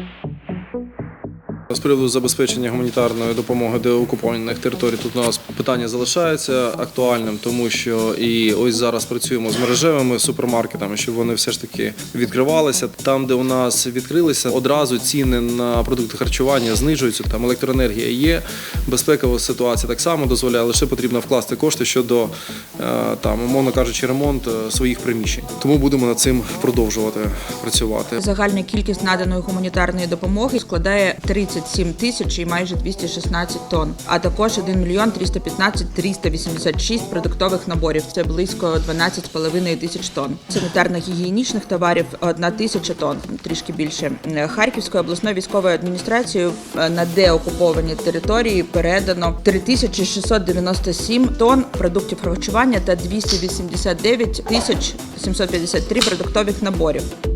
Mm-hmm. З приводу забезпечення гуманітарної допомоги до окупованих територій тут у нас питання залишається актуальним, тому що і ось зараз працюємо з мережевими супермаркетами, щоб вони все ж таки відкривалися. Там, де у нас відкрилися, одразу ціни на продукти харчування знижуються. Там електроенергія є, безпекова ситуація так само дозволяє. Лише потрібно вкласти кошти щодо е, там, умовно кажучи, ремонт е, своїх приміщень. Тому будемо над цим продовжувати працювати. Загальна кількість наданої гуманітарної допомоги складає 37 тисяч і майже 216 тонн, а також 1 мільйон 315 386 продуктових наборів. Це близько 12,5 тисяч тонн. Санітарно-гігієнічних товарів 1 тисяча тонн, трішки більше. Харківською обласною військовою адміністрацією е, на деокуповані території передано 3697 тонн продуктів харчування та 289 тисяч 753 продуктових наборів.